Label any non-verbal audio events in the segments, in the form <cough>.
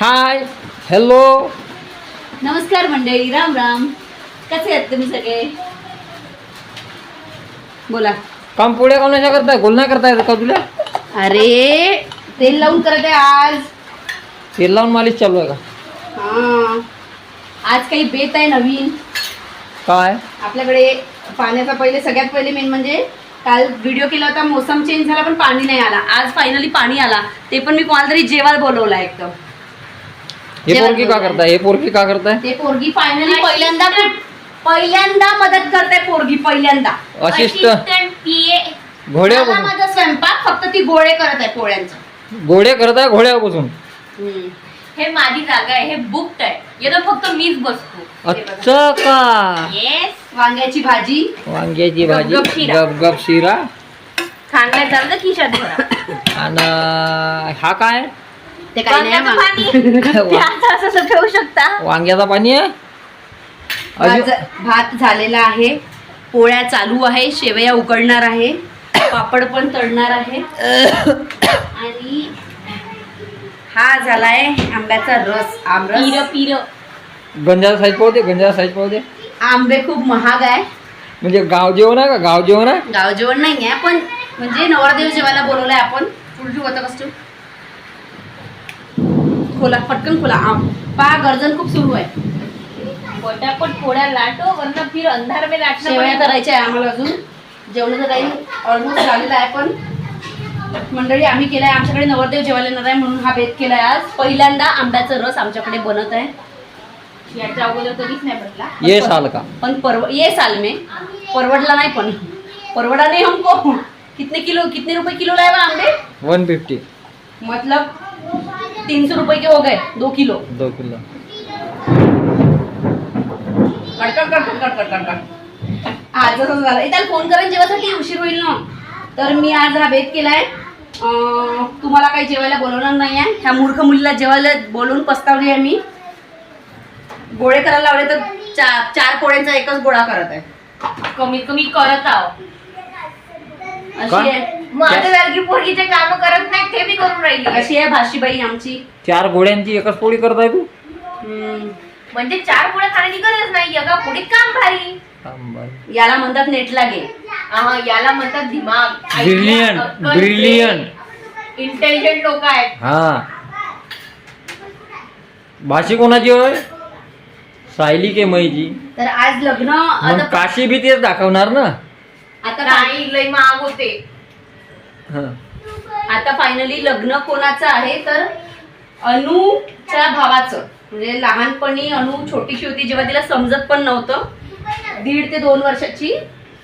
Hi hello नमस्कार मंडळी राम राम. कसे आहेत तुम्ही सगळे? बोला. काम पुढे कोणाच्या करताय गोलना करताय का तुला? अरे तेल लावून करत आहे आज. तेल लावून मालिश चालू आहे का? हा. आज काही बेत आहे नवीन. काय? आपल्याकडे पाण्याचा पहिले सगळ्यात पहिले मेन म्हणजे काल व्हिडिओ केला होता मोसम चेंज झाला पण पाणी नाही आला. आज फायनली पाणी आला. ते पण मी कोणाला तरी जेवायला बोलवलं एकदम. हे पोरगी का. करताय? हे पोरगी का करताय? ते पोरगी फायनली पहिल्यांदा पहिल्यांदा मदत करते पोरगी पहिल्यांदा. असिस्ट घोड्या मला माझा स्वयंपाक फक्त ती गोळे करत आहे पोळ्यांचं. घोडे करताय घोड्या बसून. हे माझी जागा आहे हे बुक्ड आहे. येतो फक्त मीच बसतो. अच्छा का? येस वांग्याची भाजी. वांग्याची भाजी. गपगप शिरा. गप गप शिरा. खाण्यात झालं तर खिशात भरा आणि हा काय? ते काही नाही वांग्याचं पाणी. <laughs> असं असं ठेवू शकता. वांग्याचा पाणी आहे? भात अजून? झ- भात झालेला आहे. पोळ्या चालू आहे. शेवया उकडणार आहे. पापड पण तळणार आहे. <coughs> आणि हा झालाय आंब्याचा रस. पिर आमरस. पिर गंजाचा साईज पाहू दे गंजाचा साईज पाहू दे. आंबे खूप महाग आहे. म्हणजे गाव जेवण आहे का? गाव जेवण आहे? गाव जेवण नाही आहे पण म्हणजे नवरदेव जेवायला बोलवलंय आपण. उलटू होतं कस खोला पटकन खोला. आम. पहा गर्जन खूप सुरू आहे. पटापट पोळ्या लाटो वरनं फिर अंधार में लाटणं शेवया. करायच्या आहे आम्हाला अजून. जेवणाचा टाईम ऑलमोस्ट झालेला आहे पण मंडळी आम्ही केलाय. आमच्याकडे नवरदेव जेवायला येणार आहे म्हणून हा बेत केलाय आज. पहिल्यांदा आंब्याचा रस आमच्याकडे बनत आहे. याच्या अगोदर कधीच नाही बसला ये साल का? पण परव ये साल में. परवडला नाही पण. परवडा नाही हमको. कितने किलो कितने रुपए किलो हुए आंबे? वन फिफ्टी मतलब तीन सौ रुपए के हो गए? दो किलो. दो किलो. आज असं झालं. ए, त्याला फोन करेन जेवासाठी उशीर होईल ना. तर मी आज हा बेत केलाय. अं, तुम्हाला काही जेवायला बोलवणार नाही आहे ह्या मूर्ख मुलीला जेवायला बोलवून पस्तावली आहे मी. गोळे करायला लावले तर चार चार पोळ्यांचा एकच गोळा करत आहे. कमीत कमी करत आहो. अशी का? आहे. माझ्या जागी पोरगीचे काम करत नाही ते मी करून राहिली. अशी आहे भाषीबाई आमची? चार घोड्यांची एकच पोळी करताय तू? हम्म. म्हणजे चार पोळ्या खाण्याची गरज नाही एका पोळीत काम भारी. याला म्हणतात नेट लागे याला म्हणतात दिमाग. ब्रिलियंट ब्रिलियंट इंटेलिजंट लोक आहेत. हा. भाषी कोणाची होय? सायली के मैची तर आज लग्न मग आता काशी बी तेच दाखवणार ना? आता नाही लय महाग होते. आता फायनली लग्न कोणाचं आहे तर अनुच्या भावाचं. म्हणजे लहानपणी अनु छोटीशी होती जेव्हा तिला समजत पण नव्हतं. दीड ते दोन वर्षाची.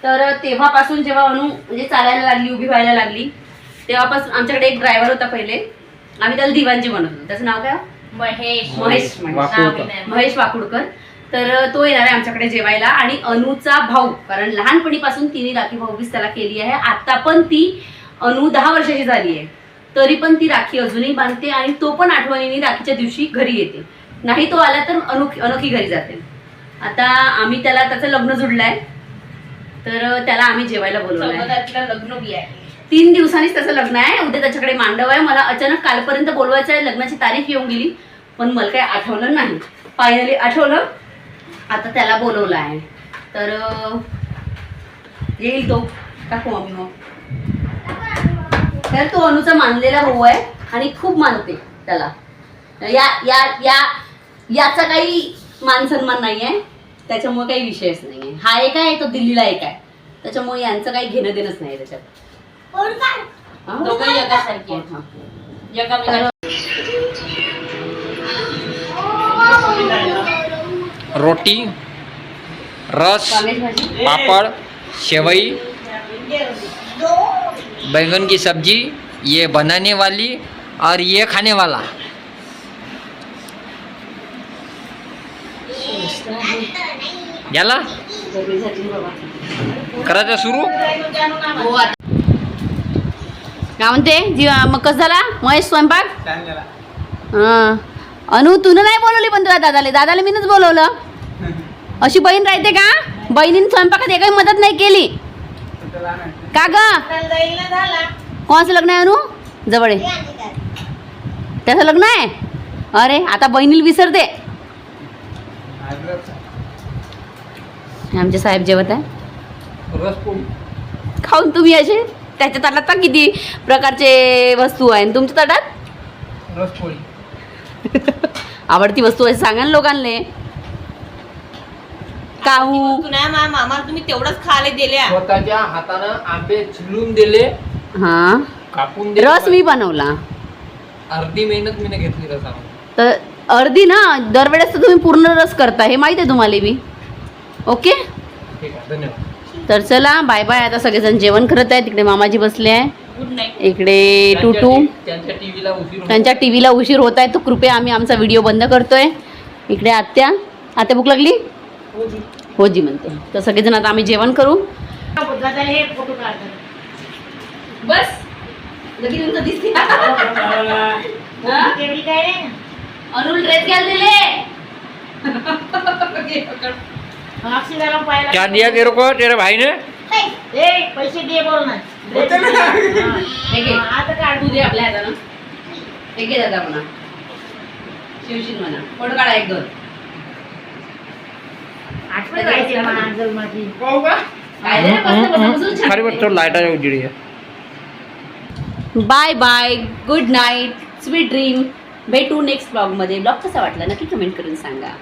तर तेव्हापासून जेव्हा अनु म्हणजे चालायला लागली उभी व्हायला लागली तेव्हापासून आमच्याकडे एक ड्रायव्हर होता पहिले. आम्ही त्याला दिवाणजी म्हणत होतो. त्याचं नाव काय? महेश. महेश. महेश वाकुडकर तर तो येणार आहे आमच्याकडे जेवायला. आणि अनुचा भाऊ. कारण लहानपणीपासून तिने राखी भाऊबीज त्याला केली आहे. आता पण ती अनु दहा वर्षाची झाली आहे. तरी पण ती राखी अजूनही बांधते आणि तो पण आठवणीने राखीच्या दिवशी घरी येते. नाही तो आला तर अनोखी अनोखी घरी जाते. आता आम्ही त्याला त्याचं लग्न जुडलंय. तर त्याला आम्ही जेवायला तारखेला लग्न बी आहे. तीन दिवसांनीच त्याचं लग्न आहे. उद्या त्याच्याकडे मांडव आहे. मला अचानक कालपर्यंत बोलवायचं आहे. लग्नाची तारीख येऊन गेली. पण मला काही आठवलं नाही. फायनली आठवलं. आता त्याला बोलवलं आहे तर येईल तो. टाकू आम्ही मग. तर तो अनुचा मानलेला भाऊ आहे आणि खूप मानते त्याला. या या या याचा काही मान सन्मान नाही आहे त्याच्यामुळे काही विषयच नाही आहे हा एक आहे तो दिल्लीला एक आहे. त्याच्यामुळे यांचं काही घेणं देणंच नाही त्याच्यात. रोटी रस पापड़ सेवई बैंगन की सब्जी ये बनाने वाली और ये खाने वाला। याला? करायचं सुरू? काय म्हणते? जी मग कसं झाला? महेश स्वयंपाक? हां. अनु तू नाही बोलवली पण तुला दादाले. दादाला मीनच बोलवलं. अशी बहीण राहते का? बहिणीने स्वयंपाकात एकही मदत नाही केली. का ग? कोणाचं लग्न आहे अनु? जवळ आहे. त्याचं लग्न आहे? अरे आता बहिणीला विसरते. आमचे साहेब जेवत आहे. खाऊन तुम्ही असे? त्याच्या ताटात तर किती प्रकारचे वस्तू आहे. तुमच्या ताटात? <laughs> आवडती वस्तू आहे सांगा ना लोकांना काहू? तू नाही मामा तुम्ही तेवढंच खायला दिल्या. स्वतःच्या हातानं आंबे छिलून दिले. हा. कापून दिले. रस मी बनवला. अर्धी मेहनत मी घेतली रसामध्ये. तर अर्धी ना दरवेळेस तर तुम्ही पूर्ण रस करता हे माहिती आहे तुम्हाला बी. ओके? ठीक आहे धन्यवाद. तर चला बाय बाय आता सगळेजण जेवण करत आहे तिकडे मामाजी बसले आहे. गुड नाईट इकडे टूटू. त्यांच्या- त्यांच्या टीव्हीला उशीर होतो. त्यांच्या टी व्हीला उशीर होत आहे तर कृपया आम्ही आमचा व्हिडिओ बंद करतोय. इकडे आत्या. आत्या भूक लागली? हो जी म्हणते. तर सगळेजण आता आम्ही जेवण करू. बस. दिसते. अनुल ड्रेस घ्यायला दिले. क्या दिया तेरे को तेरे भाई ने? पैसे दे बोल ना. हे घे. तू दे आपल्या हातानं. हे घे दादा म्हणा. शिवशील म्हणा. फोटो काढा एक दोन. Bye bye good night sweet dream. भेटू नेक्स्ट ब्लॉग ब्लॉगमध्ये ब्लॉग कसा वाटला नक्की कमेंट करून सांगा.